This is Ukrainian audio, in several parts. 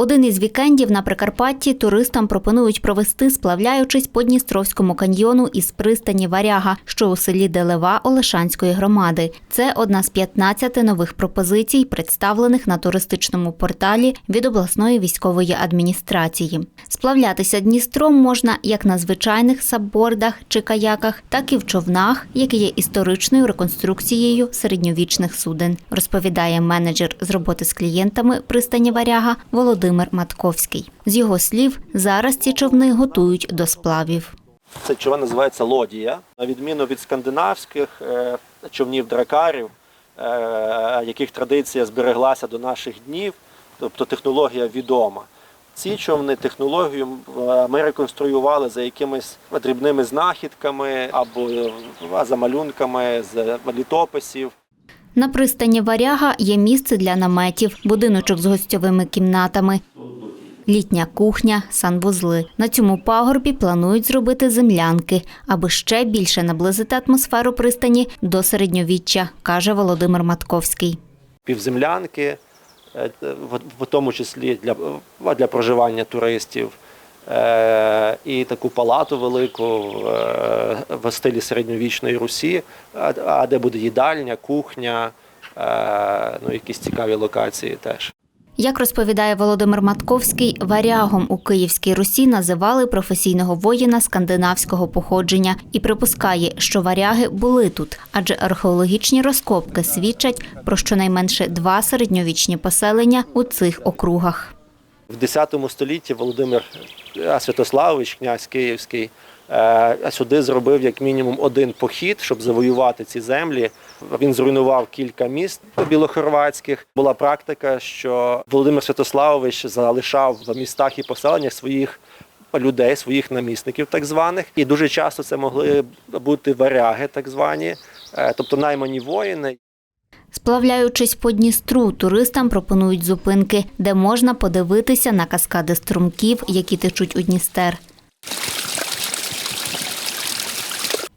Один із вікендів на Прикарпатті туристам пропонують провести, сплавляючись по Дністровському каньйону із пристані Варяга, що у селі Делева Олешанської громади. Це одна з 15 нових пропозицій, представлених на туристичному порталі від обласної військової адміністрації. Сплавлятися Дністром можна як на звичайних саббордах чи каяках, так і в човнах, які є історичною реконструкцією середньовічних суден, розповідає менеджер з роботи з клієнтами пристані Варяга Володимир Матковський. З його слів, зараз ці човни готують до сплавів. Це човен називається лодія. На відміну від скандинавських е, човнів дракарів, е, яких традиція збереглася до наших днів, тобто технологія відома. Ці човни технологію е, ми реконструювали за якимись дрібними знахідками або за малюнками з літописів. На пристані Варяга є місце для наметів, будиночок з гостьовими кімнатами, літня кухня, санвузли. На цьому пагорбі планують зробити землянки, аби ще більше наблизити атмосферу пристані до середньовіччя, каже Володимир Матковський. півземлянки, е, в- тому числі для, для проживання туристів, і таку палату велику е, в стилі середньовічної Русі, а- а де буде їдальня, кухня, е, ну, якісь цікаві локації теж. Як розповідає Володимир Матковський, варягом у Київській Русі називали професійного воїна скандинавського походження і припускає, що варяги були тут, адже археологічні розкопки свідчать про щонайменше два середньовічні поселення у цих округах. В X столітті Володимир е, Святославович, князь Київський, е, сюди зробив як мінімум один похід, щоб завоювати ці землі. Він зруйнував кілька міст білохорватських. Була практика, що Володимир Святославович залишав в містах і поселеннях своїх людей, своїх намісників, так званих. І дуже часто це могли бути варяги, так звані, е, тобто наймані воїни. Сплавляючись по Дністру, туристам пропонують зупинки, де можна подивитися на каскади струмків, які течуть у Дністер.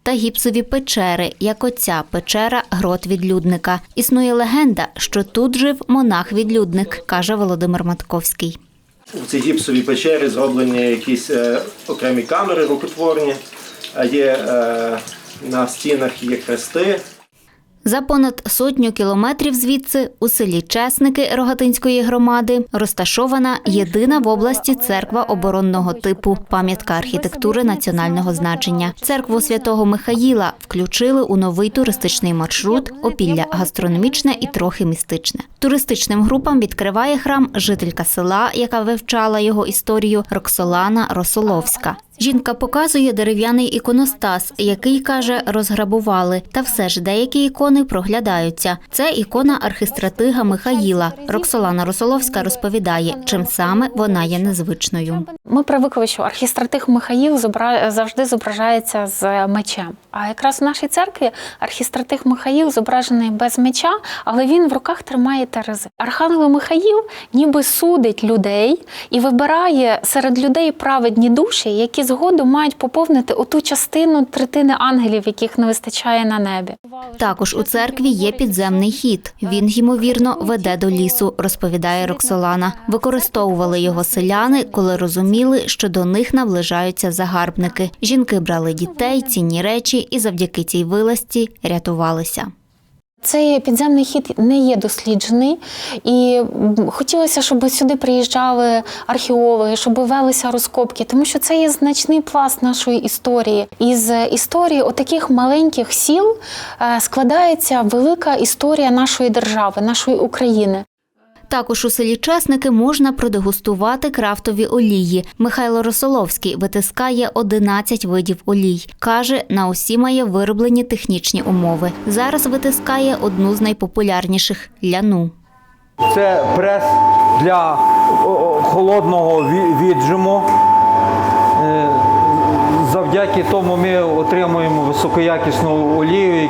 Та гіпсові печери, як оця печера грот відлюдника. Існує легенда, що тут жив монах-відлюдник, каже Володимир Матковський. У цій гіпсовій печері зроблені якісь е, окремі камери рукотворні, а є е, на стінах є хрести. За понад сотню кілометрів звідси, у селі Чесники Рогатинської громади, розташована єдина в області церква оборонного типу, пам'ятка архітектури національного значення. Церкву святого Михаїла включили у новий туристичний маршрут опілля гастрономічне і трохи містичне. Туристичним групам відкриває храм жителька села, яка вивчала його історію Роксолана Росоловська. Жінка показує дерев'яний іконостас, який каже, розграбували. Та все ж деякі ікони проглядаються. Це ікона архистратига Михаїла. Роксолана Росоловська розповідає, чим саме вона є незвичною. Ми привикли, що архістратиг Михаїл завжди зображається з мечем. А якраз в нашій церкві архістратиг Михаїл зображений без меча, але він в руках тримає терези. Архангел Михаїл ніби судить людей і вибирає серед людей праведні душі, які згодом мають поповнити оту частину третини ангелів, яких не вистачає на небі. Також у церкві є підземний хід. Він, ймовірно, веде до лісу, розповідає Роксолана. Використовували його селяни, коли розуміли, що до них наближаються загарбники. Жінки брали дітей, цінні речі і завдяки цій вилазці рятувалися. Цей підземний хід не є досліджений, і хотілося, щоб сюди приїжджали археологи, щоб велися розкопки, тому що це є значний пласт нашої історії. Із історії отаких маленьких сіл е, складається велика історія нашої держави, нашої України. Також у селі Чесники можна продегустувати крафтові олії. Михайло Росоловський витискає 11 видів олій. Каже, на усі має вироблені технічні умови. Зараз витискає одну з найпопулярніших ляну. Це прес для холодного віджиму. Завдяки тому ми отримуємо високоякісну олію,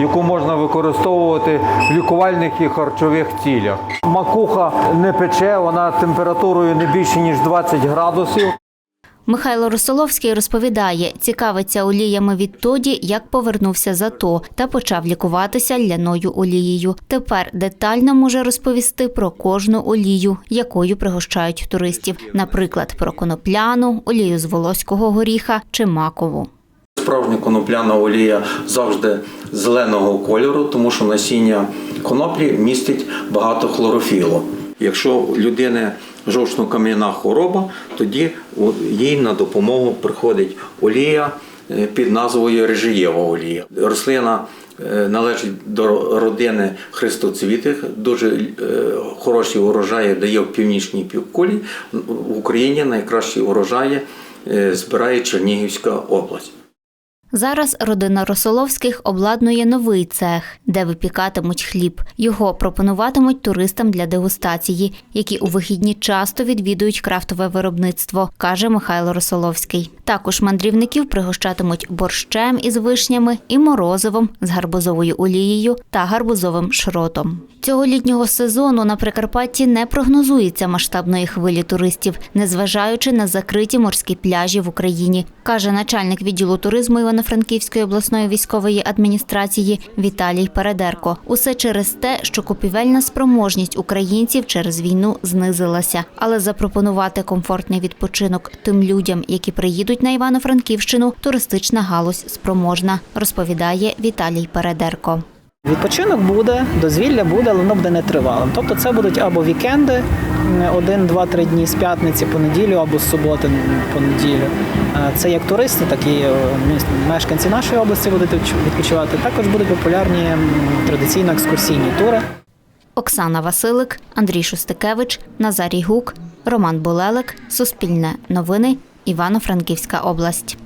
яку можна використовувати в лікувальних і харчових цілях. Макуха не пече, вона температурою не більше ніж 20 градусів. Михайло Росоловський розповідає, цікавиться оліями відтоді, як повернувся з АТО та почав лікуватися ляною олією. Тепер детально може розповісти про кожну олію, якою пригощають туристів, наприклад, про конопляну, олію з волоського горіха чи макову. Справжня конопляна олія завжди зеленого кольору, тому що насіння коноплі містить багато хлорофілу. Якщо людини жовчно-кам'яна хвороба, тоді їй на допомогу приходить олія е, під назвою режиєва олія. Рослина е, належить до родини христоцвітих, дуже е, хороші урожаї дає в північній півкулі. В Україні найкращі урожаї збирає Чернігівська область. Зараз родина Росоловських обладнує новий цех, де випікатимуть хліб. Його пропонуватимуть туристам для дегустації, які у вихідні часто відвідують крафтове виробництво, каже Михайло Росоловський. Також мандрівників пригощатимуть борщем із вишнями і морозивом з гарбузовою олією та гарбузовим шротом. Цього літнього сезону на Прикарпатті не прогнозується масштабної хвилі туристів, незважаючи на закриті морські пляжі в Україні, каже начальник відділу туризму Івано-Франківської обласної військової адміністрації Віталій Передерко. Усе через те, що купівельна спроможність українців через війну знизилася. Але запропонувати комфортний відпочинок тим людям, які приїдуть на Івано-Франківщину, туристична галузь спроможна, розповідає Віталій Передерко. Відпочинок буде, дозвілля буде, але воно буде нетривалим. Тобто це будуть або вікенди, один, два, три дні з п'ятниці по неділю, або з суботи по неділю. Е, Це як туристи, так і е, мешканці нашої області будуть відпочивати. Також будуть популярні традиційно екскурсійні тури. Оксана Василик, Андрій Шустикевич, Назарій Гук, Роман Болелик, Суспільне новини, Івано-Франківська область.